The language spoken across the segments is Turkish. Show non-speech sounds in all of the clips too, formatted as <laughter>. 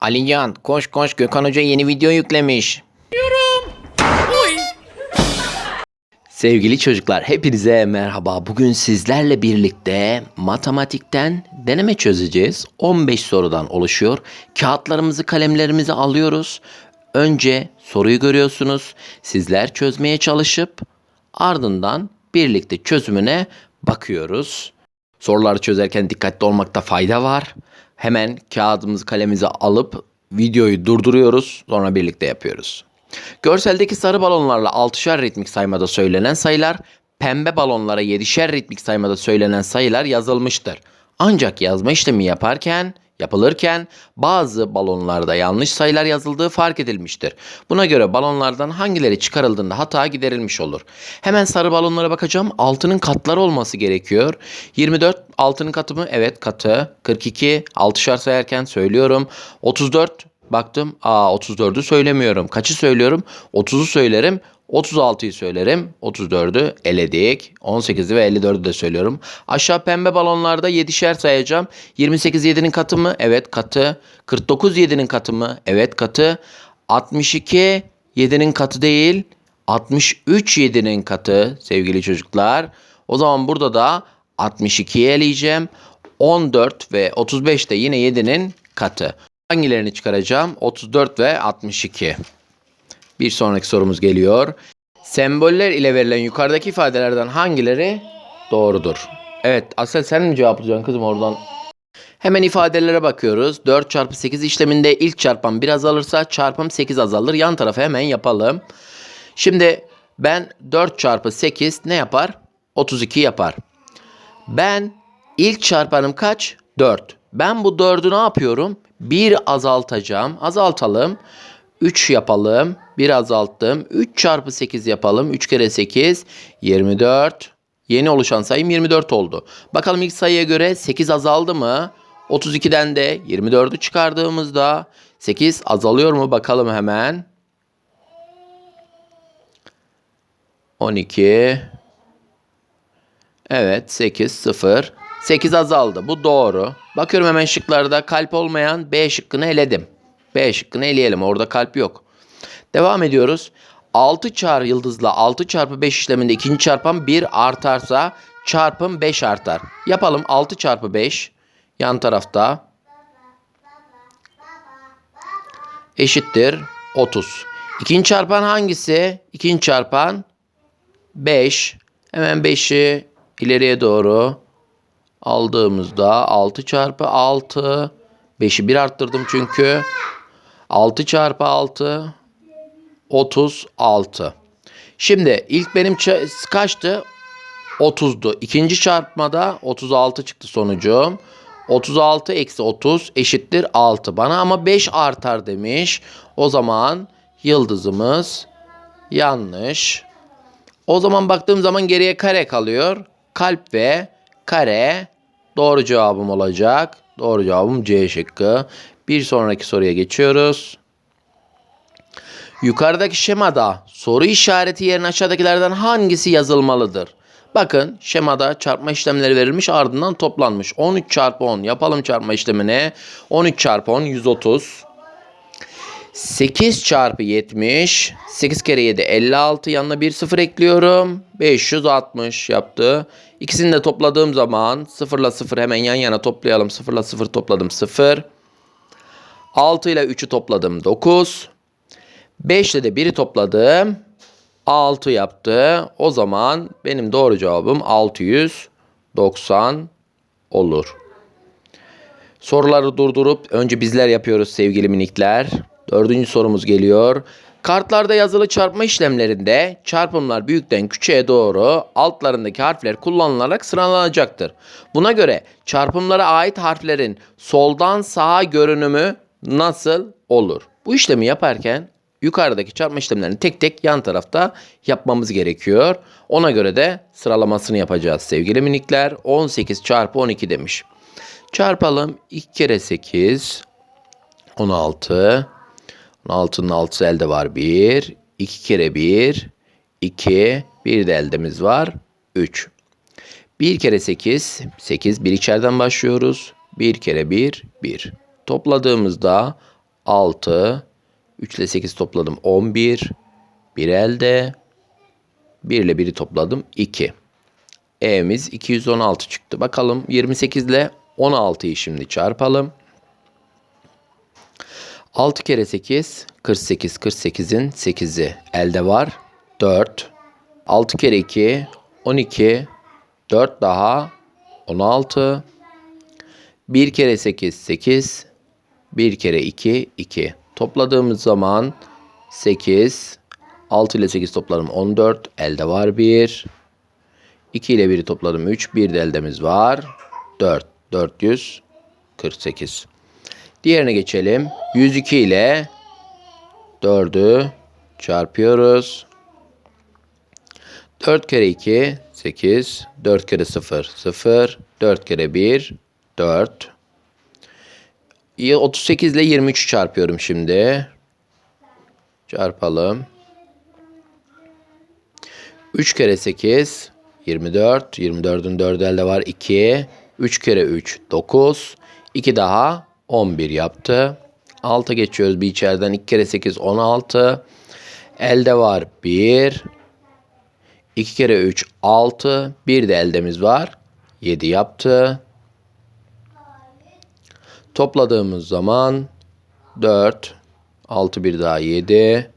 Alican koş koş Gökhan Hoca yeni video yüklemiş. Sevgili çocuklar hepinize merhaba. Bugün sizlerle birlikte matematikten deneme çözeceğiz. 15 sorudan oluşuyor. Kağıtlarımızı kalemlerimizi alıyoruz. Önce soruyu görüyorsunuz. Sizler çözmeye çalışıp ardından birlikte çözümüne bakıyoruz. Soruları çözerken dikkatli olmakta fayda var. Hemen kağıdımızı kalemimizi alıp videoyu durduruyoruz. Sonra birlikte yapıyoruz. Görseldeki sarı balonlarla 6'şer ritmik saymada söylenen sayılar, pembe balonlara 7'şer ritmik saymada söylenen sayılar yazılmıştır. Ancak yazma işlemi yaparken, yapılırken bazı balonlarda yanlış sayılar yazıldığı fark edilmiştir. Buna göre balonlardan hangileri çıkarıldığında hata giderilmiş olur. Hemen sarı balonlara bakacağım. Altının katları olması gerekiyor. 24 altının katı mı? Evet katı. 42 6'şar sayarken söylüyorum. 34 Baktım aa 34'ü söylemiyorum. Kaçı söylüyorum? 30'u söylerim. 36'yı söylerim. 34'ü eledik. 18'i ve 54'ü de söylüyorum. Aşağı pembe balonlarda 7'şer sayacağım. 28 7'nin katı mı? Evet katı. 49 7'nin katı mı? Evet katı. 62 7'nin katı değil. 63 7'nin katı sevgili çocuklar. O zaman burada da 62'yi eleyeceğim. 14 ve 35 de yine 7'nin katı. Hangilerini çıkaracağım? 34 ve 62. Bir sonraki sorumuz geliyor. Semboller ile verilen yukarıdaki ifadelerden hangileri doğrudur? Evet Asel sen mi cevaplayacaksın kızım oradan? Hemen ifadelere bakıyoruz. 4 çarpı 8 işleminde ilk çarpan 1 azalırsa çarpım 8 azalır. Yan tarafı hemen yapalım. Şimdi ben 4 çarpı 8 ne yapar? 32 yapar. Ben ilk çarpanım kaç? 4. Ben bu 4'ü ne yapıyorum? 1 azaltacağım. Azaltalım. 3 yapalım. 1 azalttım. 3 çarpı 8 yapalım. 3 kere 8 24. Yeni oluşan sayım 24 oldu. Bakalım ilk sayıya göre 8 azaldı mı? 32'den de 24'ü çıkardığımızda 8 azalıyor mu? Bakalım hemen. 12 Evet 8 0 8 azaldı. Bu doğru. Bakıyorum hemen şıklarda kalp olmayan B şıkkını eledim. B şıkkını eleyelim. Orada kalp yok. Devam ediyoruz. 6 çarpı yıldızla 6 çarpı 5 işleminde ikinci çarpan 1 artarsa çarpım 5 artar. Yapalım 6 çarpı 5 yan tarafta eşittir 30. İkinci çarpan hangisi? İkinci çarpan 5. Hemen 5'i ileriye doğru aldığımızda 6 çarpı 6 5'i 1 arttırdım çünkü 6 çarpı 6 36 şimdi ilk benim kaçtı? 30'du ikinci çarpmada 36 çıktı sonucum. 36 eksi 30 eşittir 6 bana ama 5 artar demiş. O zaman yıldızımız yanlış. O zaman baktığım zaman geriye kare kalıyor. Kalp ve kare. Doğru cevabım olacak. Doğru cevabım C şıkkı. Bir sonraki soruya geçiyoruz. Yukarıdaki şemada soru işareti yerine aşağıdakilerden hangisi yazılmalıdır? Bakın şemada çarpma işlemleri verilmiş ardından toplanmış. 13 çarpı 10 yapalım çarpma işlemini. 13 çarpı 10 130. 8 çarpı 70. 8 kere 7 56. Yanına bir sıfır ekliyorum. 560 yaptı. İkisini de topladığım zaman 0 ile 0 hemen yan yana toplayalım. 0 ile 0 topladım 0. 6 ile 3'ü topladım 9. 5 ile de 1'i topladım. 6 yaptı. O zaman benim doğru cevabım 690 olur. Soruları durdurup önce bizler yapıyoruz sevgili minikler. Dördüncü sorumuz geliyor. Kartlarda yazılı çarpma işlemlerinde çarpımlar büyükten küçüğe doğru altlarındaki harfler kullanılarak sıralanacaktır. Buna göre çarpımlara ait harflerin soldan sağa görünümü nasıl olur? Bu işlemi yaparken yukarıdaki çarpma işlemlerini tek tek yan tarafta yapmamız gerekiyor. Ona göre de sıralamasını yapacağız sevgili minikler. 18 çarpı 12 demiş. Çarpalım 2 kere 8 16 16'nın 6'sı elde var 1 2 kere 1 2 bir de eldemiz var 3 1 kere 8 8 bir içeriden başlıyoruz 1 kere 1 1 topladığımızda 6. 3 ile 8 topladım 11. Bir elde. 1 ile 1'i topladım 2. E'miz 216 çıktı. Bakalım 28 ile 16'yı şimdi çarpalım. 6 kere 8 48 48'in 8'i elde var. 4. 6 kere 2 12 4 daha 16 1 kere 8 8 1 kere 2 2 topladığımız zaman 8 6 ile 8 topladım 14 elde var 1 2 ile 1'i topladım 3 bir de eldemiz var 4 448 Diğerine geçelim. 102 ile 4'ü çarpıyoruz. 4 kere 2 8, 4 kere 0 0, 4 kere 1 4. 38 ile 23 çarpıyorum şimdi. Çarpalım. 3 kere 8 24. 24'ün 4 elde var 2. 3 kere 3 9. 2 daha 11 yaptı. 6 geçiyoruz bir içeriden. 2 kere 8 16. Elde var 1. 2 kere 3 6. Bir de eldemiz var. 7 yaptı. Topladığımız zaman 4. 6 bir daha 7.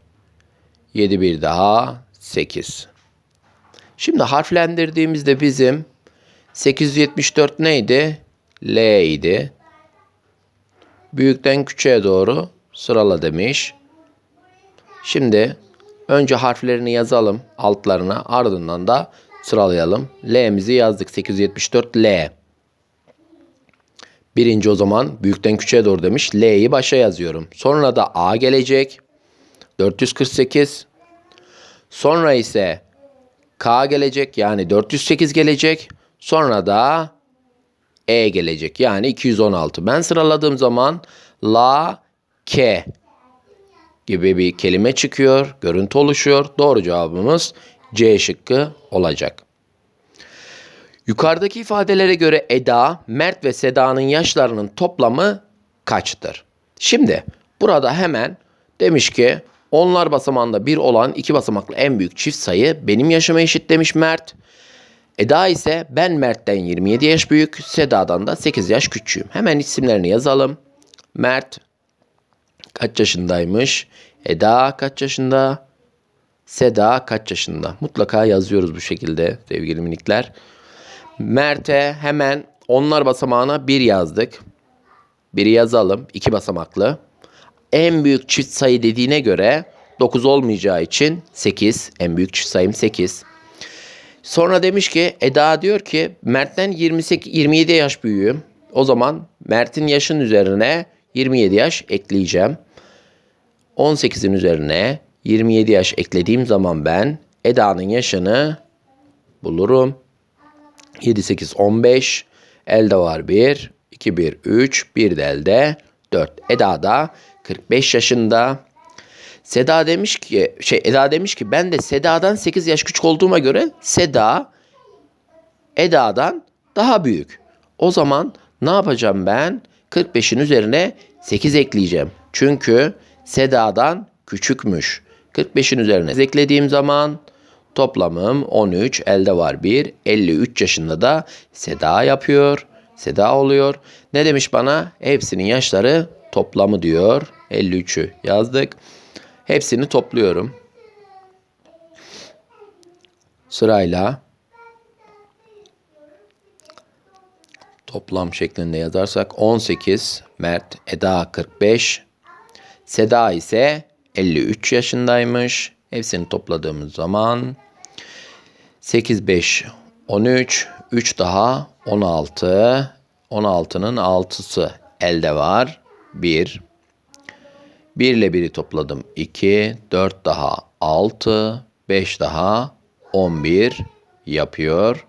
7 bir daha 8. Şimdi harflendirdiğimizde bizim 874 neydi? L idi. Büyükten küçüğe doğru sırala demiş. Şimdi önce harflerini yazalım altlarına ardından da sıralayalım. L'mizi yazdık 874 L. Birinci o zaman büyükten küçüğe doğru demiş. L'yi başa yazıyorum. Sonra da A gelecek. 448. Sonra ise K gelecek yani 408 gelecek. Sonra da E gelecek yani 216. Ben sıraladığım zaman la ke gibi bir kelime çıkıyor. Görüntü oluşuyor. Doğru cevabımız C şıkkı olacak. Yukarıdaki ifadelere göre Eda, Mert ve Seda'nın yaşlarının toplamı kaçtır? Şimdi burada hemen demiş ki onlar basamağında bir olan iki basamaklı en büyük çift sayı benim yaşıma eşit demiş Mert. Eda ise ben Mert'ten 27 yaş büyük, Seda'dan da 8 yaş küçüğüm. Hemen isimlerini yazalım. Mert kaç yaşındaymış? Eda kaç yaşında? Seda kaç yaşında? Mutlaka yazıyoruz bu şekilde sevgili minikler. Mert'e hemen onlar basamağına 1 yazdık. 1'i yazalım. 2 basamaklı. En büyük çift sayı dediğine göre 9 olmayacağı için 8. En büyük çift sayım 8. Sonra demiş ki Eda diyor ki Mert'ten 28 27 yaş büyüğüm. O zaman Mert'in yaşın üzerine 27 yaş ekleyeceğim. 18'in üzerine 27 yaş eklediğim zaman ben Eda'nın yaşını bulurum. 7 8 15 elde var 1 2 1 3 1 de elde 4. Eda da 45 yaşında. Seda demiş ki şey Eda demiş ki ben de Seda'dan 8 yaş küçük olduğuma göre Seda Eda'dan daha büyük. O zaman ne yapacağım ben? 45'in üzerine 8 ekleyeceğim. Çünkü Seda'dan küçükmüş. 45'in üzerine eklediğim zaman toplamım 13, elde var 1, 53 yaşında da Seda yapıyor. Seda oluyor. Ne demiş bana? Hepsinin yaşları toplamı diyor. 53'ü yazdık. Hepsini topluyorum. Sırayla toplam şeklinde yazarsak 18, Mert, Eda 45, Seda ise 53 yaşındaymış. Hepsini topladığımız zaman 8, 5, 13, 3 daha 16. 16'nın 6'sı elde var. 1. 1 ile 1'i topladım 2. 4 daha 6. 5 daha 11 yapıyor.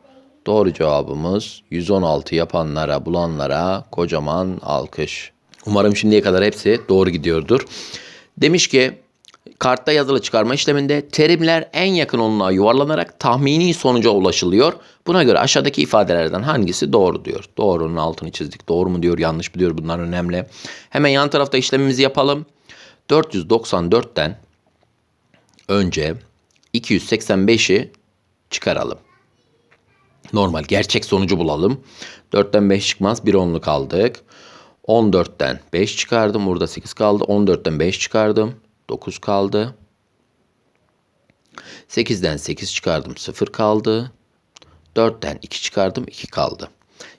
Doğru cevabımız 116 yapanlara, bulanlara kocaman alkış. Umarım şimdiye kadar hepsi doğru gidiyordur. Demiş ki Kartta yazılı çıkarma işleminde terimler en yakın onluğa yuvarlanarak tahmini sonuca ulaşılıyor. Buna göre aşağıdaki ifadelerden hangisi doğru diyor. Doğrunun altını çizdik. Doğru mu diyor, yanlış mı diyor bunlar önemli. Hemen yan tarafta işlemimizi yapalım. 494'ten önce 285'i çıkaralım. Normal gerçek sonucu bulalım. 4'ten 5 çıkmaz. Bir onluk aldık. 14'ten 5 çıkardım. Burada 8 kaldı. 14'ten 5 çıkardım. 9 kaldı. 8'den 8 çıkardım. 0 kaldı. 4'ten 2 çıkardım. 2 kaldı.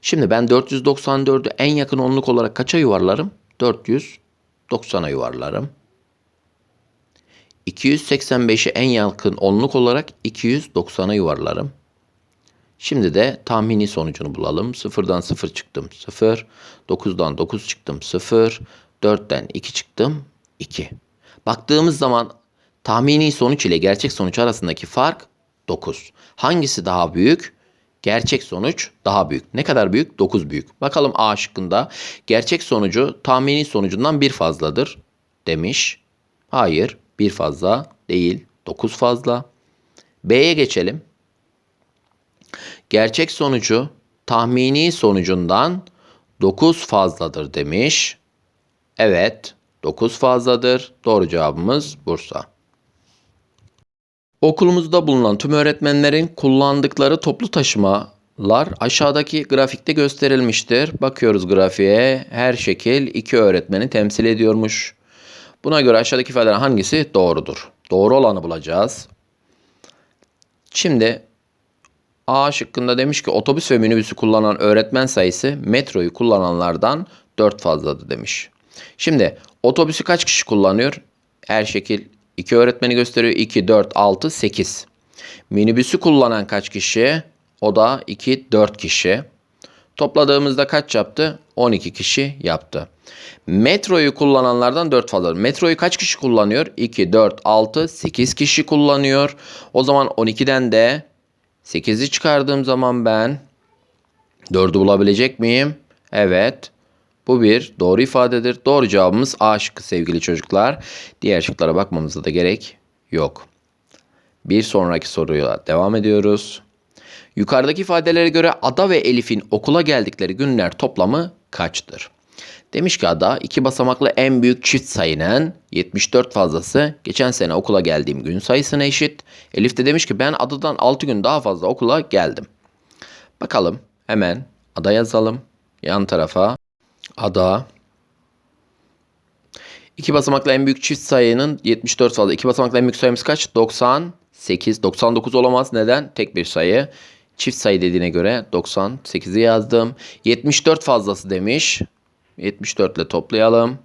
Şimdi ben 494'ü en yakın onluk olarak kaça yuvarlarım? 490'a yuvarlarım. 285'i en yakın onluk olarak 290'a yuvarlarım. Şimdi de tahmini sonucunu bulalım. 0'dan 0 çıktım 0. 9'dan 9 çıktım 0. 4'ten 2 çıktım 2. Baktığımız zaman tahmini sonuç ile gerçek sonuç arasındaki fark 9. Hangisi daha büyük? Gerçek sonuç daha büyük. Ne kadar büyük? 9 büyük. Bakalım A şıkkında gerçek sonucu tahmini sonucundan bir fazladır demiş. Hayır, bir fazla değil, 9 fazla. B'ye geçelim. Gerçek sonucu tahmini sonucundan 9 fazladır demiş. Evet, 9 fazladır. Doğru cevabımız Bursa. Okulumuzda bulunan tüm öğretmenlerin kullandıkları toplu taşımalar aşağıdaki grafikte gösterilmiştir. Bakıyoruz grafiğe. Her şekil iki öğretmeni temsil ediyormuş. Buna göre aşağıdaki ifadelerin hangisi doğrudur? Doğru olanı bulacağız. Şimdi A şıkkında demiş ki otobüs ve minibüsü kullanan öğretmen sayısı metroyu kullananlardan 4 fazladır demiş. Şimdi otobüsü kaç kişi kullanıyor? Her şekil 2 öğretmeni gösteriyor. 2, 4, 6, 8. Minibüsü kullanan kaç kişi? O da 2, 4 kişi. Topladığımızda kaç yaptı? 12 kişi yaptı. Metroyu kullananlardan 4 fazla. Metroyu kaç kişi kullanıyor? 2, 4, 6, 8 kişi kullanıyor. O zaman 12'den de 8'i çıkardığım zaman ben 4'ü bulabilecek miyim? Evet. Bu bir doğru ifadedir. Doğru cevabımız A şıkkı sevgili çocuklar. Diğer şıklara bakmamıza da gerek yok. Bir sonraki soruya devam ediyoruz. Yukarıdaki ifadelere göre Ada ve Elif'in okula geldikleri günler toplamı kaçtır? Demiş ki Ada iki basamaklı en büyük çift sayının 74 fazlası geçen sene okula geldiğim gün sayısına eşit. Elif de demiş ki ben Ada'dan 6 gün daha fazla okula geldim. Bakalım hemen Ada yazalım. Yan tarafa Ada İki basamaklı en büyük çift sayının 74 fazla. İki basamaklı en büyük sayımız kaç? 98. 99 olamaz. Neden? Tek bir sayı. Çift sayı dediğine göre 98'i yazdım. 74 fazlası demiş. 74 ile toplayalım.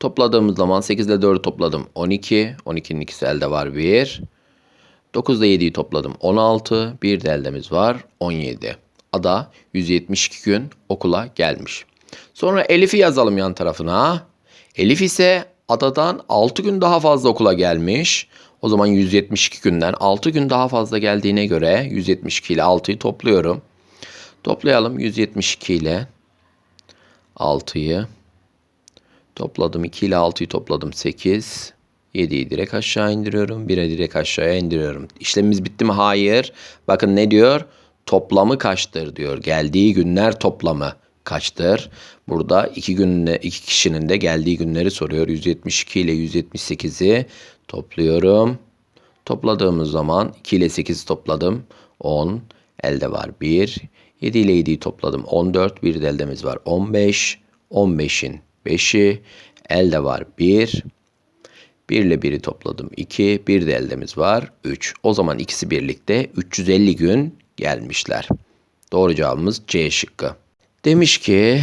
Topladığımız zaman 8 ile 4'ü topladım 12. 12'nin ikisi elde var 1. 9 ile 7'yi topladım 16. Bir de eldemiz var 17. Ada 172 gün okula gelmiş. Sonra Elif'i yazalım yan tarafına. Elif ise adadan 6 gün daha fazla okula gelmiş. O zaman 172 günden 6 gün daha fazla geldiğine göre 172 ile 6'yı topluyorum. Toplayalım 172 ile 6'yı. Topladım 2 ile 6'yı topladım 8. 7'yi direkt aşağı indiriyorum. 1'e direkt aşağıya indiriyorum. İşlemimiz bitti mi? Hayır. Bakın ne diyor? Toplamı kaçtır diyor. Geldiği günler toplamı kaçtır? Burada iki günde iki kişinin de geldiği günleri soruyor. 172 ile 178'i topluyorum. Topladığımız zaman 2 ile 8 topladım. 10. Elde var 1. 7 ile 7'yi topladım. 14. Bir de eldemiz var 15. 15'in 5'i. Elde var 1. 1 ile 1'i topladım 2. Bir de eldemiz var 3. O zaman ikisi birlikte 350 gün gelmişler. Doğru cevabımız C şıkkı. Demiş ki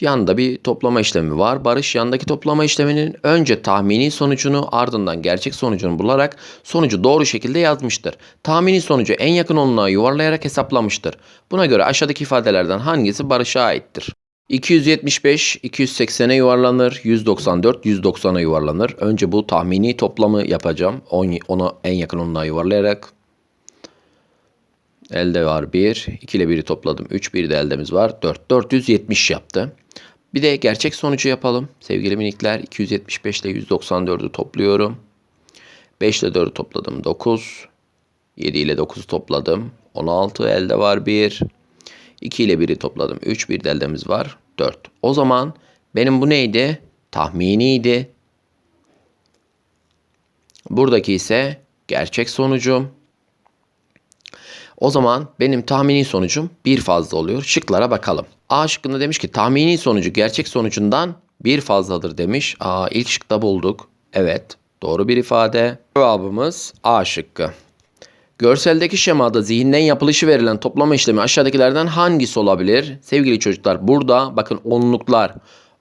yanda bir toplama işlemi var. Barış yandaki toplama işleminin önce tahmini sonucunu ardından gerçek sonucunu bularak sonucu doğru şekilde yazmıştır. Tahmini sonucu en yakın onluğa yuvarlayarak hesaplamıştır. Buna göre aşağıdaki ifadelerden hangisi Barış'a aittir? 275 280'e yuvarlanır, 194 190'a yuvarlanır. Önce bu tahmini toplamı yapacağım. Onu en yakın onluğa yuvarlayarak Elde var 1. 2 ile 1'i topladım. 3. Bir de eldemiz var. 4. 470 yaptı. Bir de gerçek sonucu yapalım. Sevgili minikler 275 ile 194'ü topluyorum. 5 ile 4'ü topladım 9. 7 ile 9'u topladım. 16 elde var 1. 2 ile 1'i topladım. 3 bir de eldemiz var. 4. O zaman benim bu neydi? Tahminiydi. Buradaki ise gerçek sonucum. O zaman benim tahmini sonucum bir fazla oluyor. Şıklara bakalım. A şıkkında demiş ki tahmini sonucu gerçek sonucundan bir fazladır demiş. Aa ilk şıkta bulduk. Evet doğru bir ifade. Cevabımız A şıkkı. Görseldeki şemada zihinden yapılışı verilen toplama işlemi aşağıdakilerden hangisi olabilir? Sevgili çocuklar burada bakın onluklar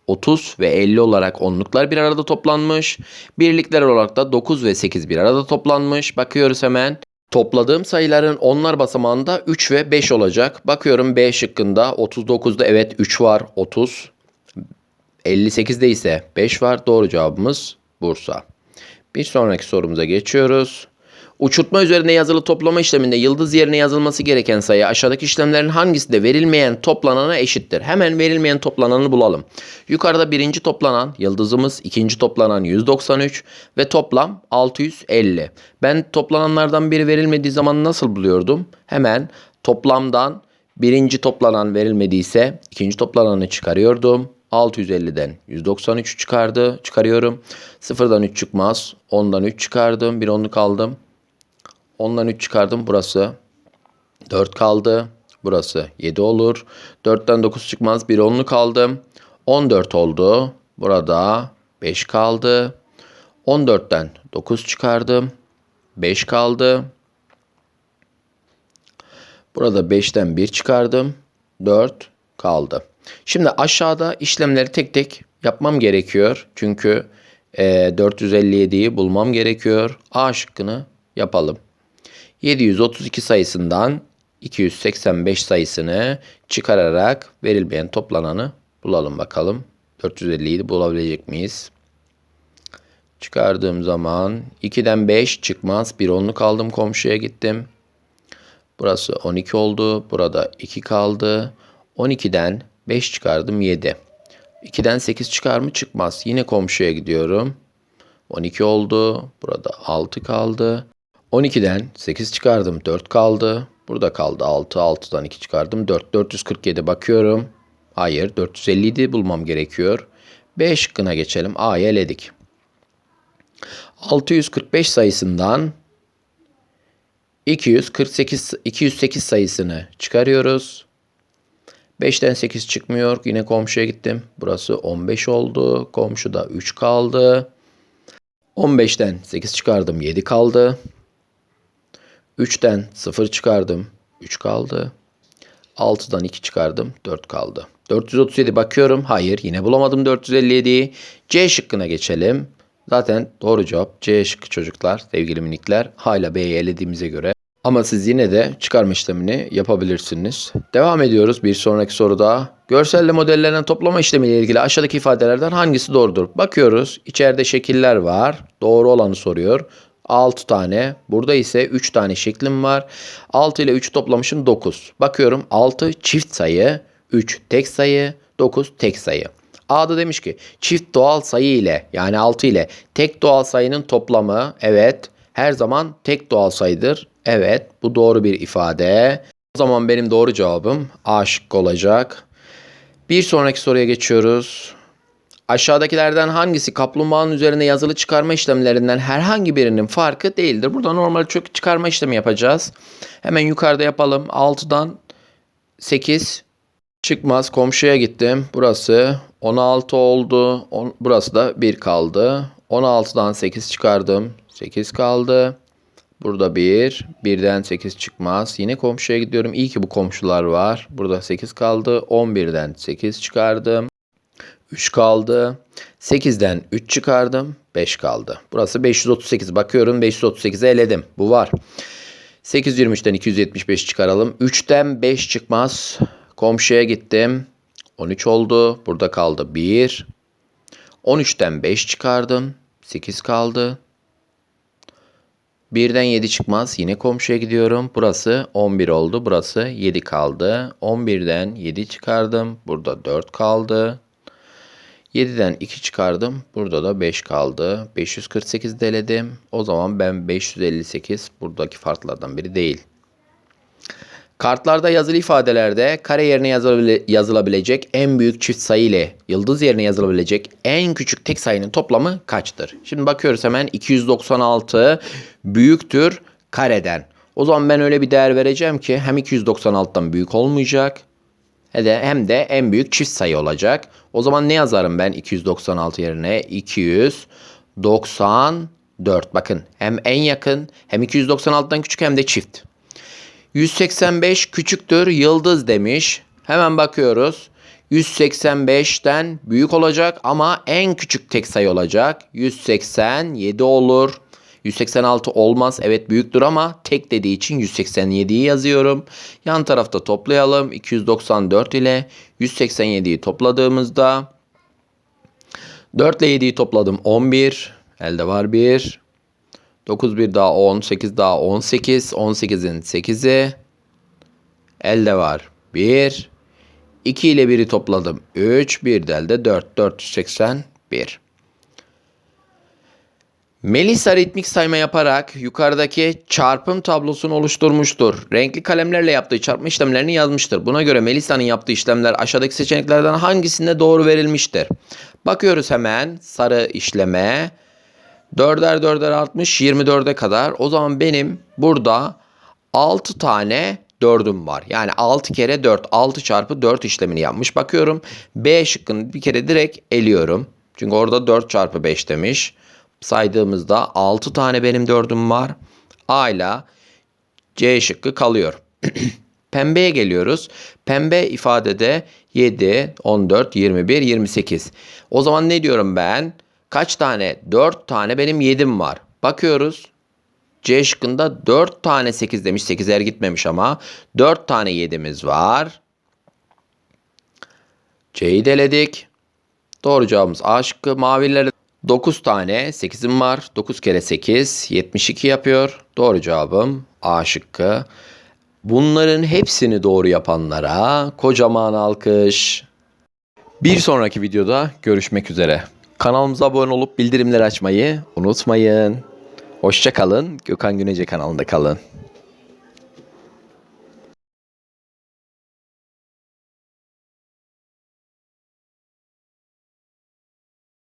30 ve 50 olarak onluklar bir arada toplanmış. Birlikler olarak da 9 ve 8 bir arada toplanmış. Bakıyoruz hemen. Topladığım sayıların onlar basamağında 3 ve 5 olacak. Bakıyorum B şıkkında 39'da evet 3 var 30. 58'de ise 5 var. Doğru cevabımız Bursa. Bir sonraki sorumuza geçiyoruz. Uçurtma üzerinde yazılı toplama işleminde yıldız yerine yazılması gereken sayı aşağıdaki işlemlerin hangisi de verilmeyen toplanana eşittir? Hemen verilmeyen toplananı bulalım. Yukarıda birinci toplanan yıldızımız, ikinci toplanan 193 ve toplam 650. Ben toplananlardan biri verilmediği zaman nasıl buluyordum? Hemen toplamdan birinci toplanan verilmediyse ikinci toplananı çıkarıyordum. 650'den 193 çıkardı. Çıkarıyorum. Sıfırdan 3 çıkmaz. 10'dan 3 çıkardım. Bir onluk aldım. 10'dan 3 çıkardım. Burası 4 kaldı. Burası 7 olur. 4'ten 9 çıkmaz. Bir onluk aldım. 14 oldu. Burada 5 kaldı. 14'ten 9 çıkardım. 5 kaldı. Burada 5'ten 1 çıkardım. 4 kaldı. Şimdi aşağıda işlemleri tek tek yapmam gerekiyor. Çünkü e, 457'yi bulmam gerekiyor. A şıkkını yapalım. 732 sayısından 285 sayısını çıkararak verilmeyen toplananı bulalım bakalım. 457 bulabilecek miyiz? Çıkardığım zaman 2'den 5 çıkmaz. Bir onluk aldım komşuya gittim. Burası 12 oldu. Burada 2 kaldı. 12'den 5 çıkardım 7. 2'den 8 çıkar mı? Çıkmaz. Yine komşuya gidiyorum. 12 oldu. Burada 6 kaldı. 12'den 8 çıkardım 4 kaldı. Burada kaldı 6. 6'dan 2 çıkardım 4. 447 bakıyorum. Hayır 457 bulmam gerekiyor. B şıkkına geçelim. A'yı eledik. 645 sayısından 248 208 sayısını çıkarıyoruz. 5'ten 8 çıkmıyor. Yine komşuya gittim. Burası 15 oldu. Komşuda 3 kaldı. 15'ten 8 çıkardım. 7 kaldı. 3'ten 0 çıkardım. 3 kaldı. 6'dan 2 çıkardım. 4 kaldı. 437 bakıyorum. Hayır yine bulamadım 457'yi. C şıkkına geçelim. Zaten doğru cevap C şıkkı çocuklar sevgili minikler. Hala B'yi elediğimize göre. Ama siz yine de çıkarma işlemini yapabilirsiniz. Devam ediyoruz bir sonraki soruda. Görselle modellenen toplama işlemiyle ilgili aşağıdaki ifadelerden hangisi doğrudur? Bakıyoruz. İçeride şekiller var. Doğru olanı soruyor. 6 tane. Burada ise 3 tane şeklim var. 6 ile 3 toplamışım 9. Bakıyorum 6 çift sayı, 3 tek sayı, 9 tek sayı. A'da demiş ki çift doğal sayı ile yani 6 ile tek doğal sayının toplamı evet her zaman tek doğal sayıdır. Evet bu doğru bir ifade. O zaman benim doğru cevabım A şıkkı olacak. Bir sonraki soruya geçiyoruz. Aşağıdakilerden hangisi kaplumbağanın üzerine yazılı çıkarma işlemlerinden herhangi birinin farkı değildir? Burada normal çok çıkarma işlemi yapacağız. Hemen yukarıda yapalım. 6'dan 8 çıkmaz. Komşuya gittim. Burası 16 oldu. On, burası da 1 kaldı. 16'dan 8 çıkardım. 8 kaldı. Burada 1. 1'den 8 çıkmaz. Yine komşuya gidiyorum. İyi ki bu komşular var. Burada 8 kaldı. 11'den 8 çıkardım. 3 kaldı. 8'den 3 çıkardım. 5 kaldı. Burası 538. Bakıyorum 538'e eledim. Bu var. 823'ten 275 çıkaralım. 3'ten 5 çıkmaz. Komşuya gittim. 13 oldu. Burada kaldı 1. 13'ten 5 çıkardım. 8 kaldı. 1'den 7 çıkmaz. Yine komşuya gidiyorum. Burası 11 oldu. Burası 7 kaldı. 11'den 7 çıkardım. Burada 4 kaldı. 7'den 2 çıkardım. Burada da 5 kaldı. 548 deledim. O zaman ben 558 buradaki farklardan biri değil. Kartlarda yazılı ifadelerde kare yerine yazılabile- yazılabilecek en büyük çift sayı ile yıldız yerine yazılabilecek en küçük tek sayının toplamı kaçtır? Şimdi bakıyoruz hemen 296 büyüktür kareden. O zaman ben öyle bir değer vereceğim ki hem 296'dan büyük olmayacak hem de en büyük çift sayı olacak. O zaman ne yazarım ben 296 yerine? 294. Bakın hem en yakın hem 296'dan küçük hem de çift. 185 küçüktür yıldız demiş. Hemen bakıyoruz. 185'ten büyük olacak ama en küçük tek sayı olacak. 187 olur. 186 olmaz. Evet büyüktür ama tek dediği için 187'yi yazıyorum. Yan tarafta toplayalım. 294 ile 187'yi topladığımızda 4 ile 7'yi topladım 11. Elde var 1. 9 bir daha 10, 8 daha 18, 18'in 8'i. Elde var 1. 2 ile 1'i topladım 3, 1 de elde 4, 481. Melisa ritmik sayma yaparak yukarıdaki çarpım tablosunu oluşturmuştur. Renkli kalemlerle yaptığı çarpma işlemlerini yazmıştır. Buna göre Melisa'nın yaptığı işlemler aşağıdaki seçeneklerden hangisinde doğru verilmiştir? Bakıyoruz hemen sarı işleme. 4'er 4'er artmış 24'e kadar. O zaman benim burada 6 tane 4'üm var. Yani 6 kere 4. 6 çarpı 4 işlemini yapmış. Bakıyorum B şıkkını bir kere direkt eliyorum. Çünkü orada 4 çarpı 5 demiş. Saydığımızda 6 tane benim 4'üm var. A ile C şıkkı kalıyor. <clears throat> Pembeye geliyoruz. Pembe ifadede 7, 14, 21, 28. O zaman ne diyorum ben? Kaç tane? 4 tane benim 7'm var. Bakıyoruz. C şıkkında 4 tane 8 demiş. 8'er gitmemiş ama. 4 tane 7'miz var. C'yi deledik. Doğru cevabımız A şıkkı. Mavilere 9 tane 8'im var. 9 kere 8 72 yapıyor. Doğru cevabım A şıkkı. Bunların hepsini doğru yapanlara kocaman alkış. Bir sonraki videoda görüşmek üzere. Kanalımıza abone olup bildirimleri açmayı unutmayın. Hoşça kalın. Gökhan Günece kanalında kalın.